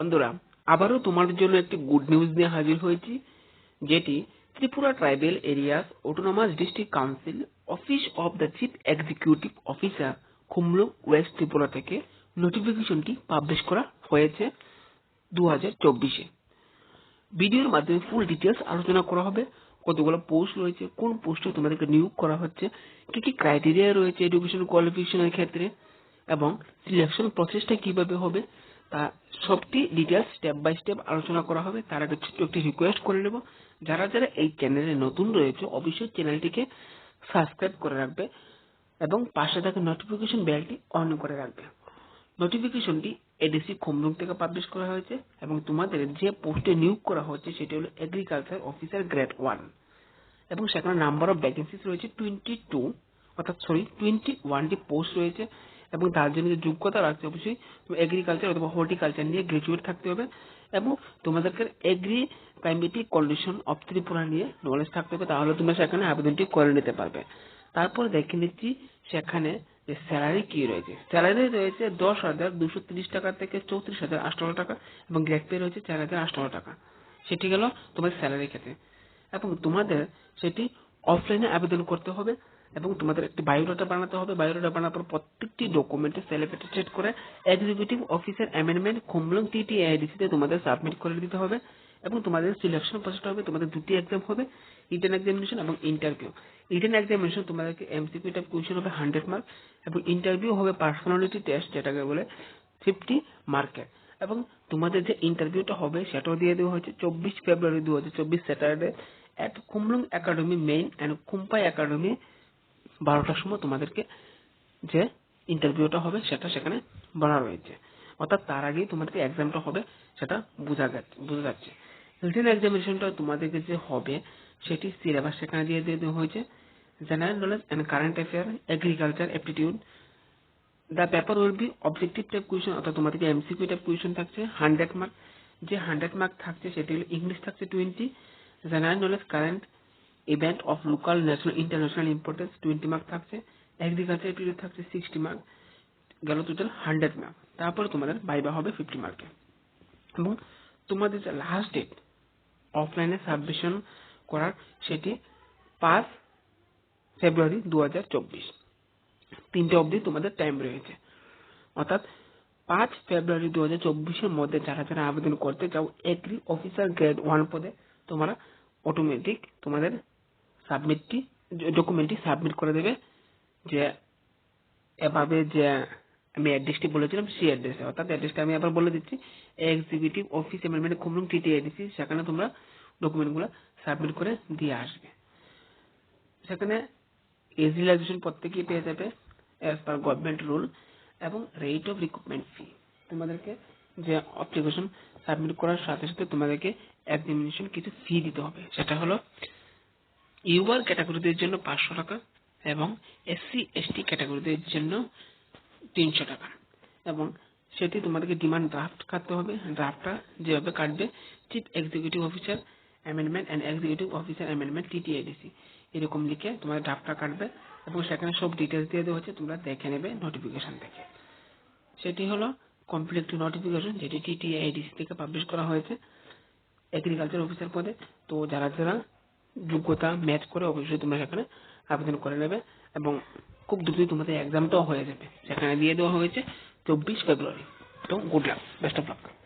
বন্ধুরা, আবারও তোমাদের জন্য একটি গুড নিউজ নিয়ে হাজির হয়েছি, যেটি Tripura tribal areas autonomous district council office of the chief executive officer Khumulwng west Tripura থেকে নোটিফিকেশনটি পাবলিশ করা হয়েছে দু হাজার চব্বিশে ভিডিওর মাধ্যমে ফুল ডিটেলস আলোচনা করা হবে, কতগুলো পোস্ট রয়েছে, কোন পোস্টে তোমাদেরকে নিয়োগ করা হচ্ছে, কি কি ক্রাইটেরিয়া রয়েছে এডুকেশন কোয়ালিফিকেশনের ক্ষেত্রে, এবং সিলেকশন প্রসেসটা কীভাবে হবে তা সবটি ডিটেলস স্টেপ বাই স্টেপ আলোচনা করা হবে। তার আগে ছোট্ট একটি রিকোয়েস্ট করে নেব। যারা যারা এই চ্যানেলে নতুন রয়েছে, অবশ্যই চ্যানেলটিকে সাবস্ক্রাইব করে রাখবে এবং পাশে থাকা নোটিফিকেশন বেলটি অন করে রাখবে। নোটিফিকেশনটি এডিসি খমরুং থেকে পাবলিশ করা হয়েছে এবং তোমাদের যে পোস্টে নিয়োগ করা হচ্ছে সেটি হলো এগ্রিকালচার অফিসার গ্রেড ওয়ান এবং সেখানে নাম্বার অফ ভ্যাকেন্সিস রয়েছে টোয়েন্টি টু অর্থাৎ সরি টোয়েন্টি ওয়ানটি পোস্ট রয়েছে। এবং তার জন্য যে যোগ্যতা রাখছে অবশ্যই এগ্রিকালচার অথবা হর্টিকালচার নিয়ে গ্রাজুয়েট থাকতে হবে এবং তোমাদেরকে agri climatic condition of Tripura নিয়ে নলেজ থাকতে হবে, তাহলে তোমরা সেখানে আবেদনটি করে নিতে পারবে। তারপর দেখে নিচ্ছি সেখানে যে স্যালারি কি রয়েছে। স্যালারি রয়েছে দশ হাজার দুশো তিরিশ টাকা থেকে চৌত্রিশ হাজার আটশো টাকা এবং গ্রেড পে রয়েছে চার হাজার আটশো টাকা। সেটি গেল তোমার স্যালারি ক্ষেত্রে। এবং তোমাদের সেটি অফলাইনে আবেদন করতে হবে। এবং তোমাদের একটি বায়োডাটা বানাতে হবে। বায়োডাটা বানানোর পর প্রত্যেকটি ডকুমেন্টে সেলিব্রেটেড সেট করে executive officer amendment Khumulwng TT আইডিসিতে তোমাদের সাবমিট করে দিতে হবে এবং তোমাদের সিলেকশন প্রসেসটা হবে, তোমাদের দুটি এক্সাম হবে রিটেন এক্সামিনেশন এবং ইন্টারভিউ রিটেন এক্সামিনেশন তোমাদেরকে এমসিকিউ টাইপ কোয়েশ্চেন হবে হান্ড্রেড মার্ক এবং ইন্টারভিউ হবে পার্সোনালিটি টেস্ট যেটাকে বলে ফিফটি মার্কের এবং তোমাদের যে ইন্টারভিউটা হবে সেটাও দিয়ে দেওয়া হয়েছে চব্বিশ ফেব্রুয়ারি দু হাজার চব্বিশ Saturday at Khumulwng academy main and Kumpai academy বারোটার সময় তোমাদেরকে যে ইন্টারভিউটা হবে সেটা সেখানে বলা রয়েছে। অর্থাৎ তার আগেই তোমাদেরকে এক্সামটা হবে, সেটা বোঝা যাচ্ছে বোঝা যাচ্ছে। রিটেন এক্সামিনেশনটা তোমাদেরকে যে হবে, সেটি সিলেবাস সেখানে দিয়ে দিয়ে দেওয়া হয়েছে। General knowledge and current affair agriculture aptitude the paper will be objective type question অর্থাৎ তোমাদেরকে এমসিকিউ টাইপ কোয়েশন থাকছে হান্ড্রেড মার্ক যে হান্ড্রেড মার্ক থাকছে, সেটি হলো ইংলিশ থাকছে twenty general knowledge current event of local national international importance twenty mark থাকছে agriculture period থাকছে সিক্সটি মার্ক গেল টোটাল হান্ড্রেড মার্ক তারপরে তোমাদের বাইবা হবে ফিফটি মার্কে এবং তোমাদের যে লাস্ট ডেট অফলাইনে সাবমিশন করার, সেটি পাঁচ ফেব্রুয়ারি দু হাজার চব্বিশ। তিনটে অবধি তোমাদের টাইম রয়েছে। অর্থাৎ পাঁচ ফেব্রুয়ারি দু হাজার চব্বিশের মধ্যে যারা যারা আবেদন করতে চাও এগ্রি অফিসার গ্রেড ওয়ান পদে, তোমরা অটোমেটিক তোমাদের সাবমিটটি ডকুমেন্টটি সাবমিট করে দেবে, যে এভাবে যে আমি অ্যাড্রেসটি বলেছিলাম, সেই অ্যাড্রেসে অর্থাৎ অ্যাড্রেসটা আমি আবার বলে দিচ্ছি এক্সিকিউটিভ অফিস এমএলমেন্ট খুমরুং টিটি এডিসি সেখানে তোমরা ডকুমেন্টগুলো সাবমিট করে দিয়ে আসবে। সেখানে এজ রিল্যাক্সেশন প্রত্যেকেই পেয়ে যাবে অ্যাজ পার গভর্নমেন্ট রুল এবং রেট অফ রিক্রুটমেন্ট ফি তোমাদেরকে যে অ্যাপ্লিকেশন সাবমিট করার সাথে সাথে তোমাদেরকে এক্সামিনেশন কিছু ফি দিতে হবে। সেটা হলো ইউআর ক্যাটাগরিদের জন্য পাঁচশো টাকা এবং এসসি এসটি ক্যাটাগরিদের জন্য তিনশো টাকা। এবং সেটি তোমাদেরকে ডিমান্ড ড্রাফট কাটতে হবে। ড্রাফটটা যেভাবে কাটবে chief executive officer amendment and executive officer amendment TTADC এরকম লিখে তোমাদের ড্রাফটটা কাটবে এবং সেখানে সব ডিটেলস দিয়ে দেওয়া হচ্ছে তোমরা দেখে নেবে নোটিফিকেশন থেকে সেটি হলো কমপ্লিট নোটিফিকেশন যেটি টিটিআইডিসি থেকে পাবলিশ করা হয়েছে। এগ্রিকালচার অফিসার পদে। তো যারা যারা যোগ্যতা ম্যাচ করে অবশ্যই তোমরা সেখানে আবেদন করে নেবে এবং খুব দ্রুতই তোমাদের এক্সামটাও হয়ে যাবে। সেখানে দিয়ে দেওয়া হয়েছে চব্বিশ ফেব্রুয়ারি। তো good luck best of luck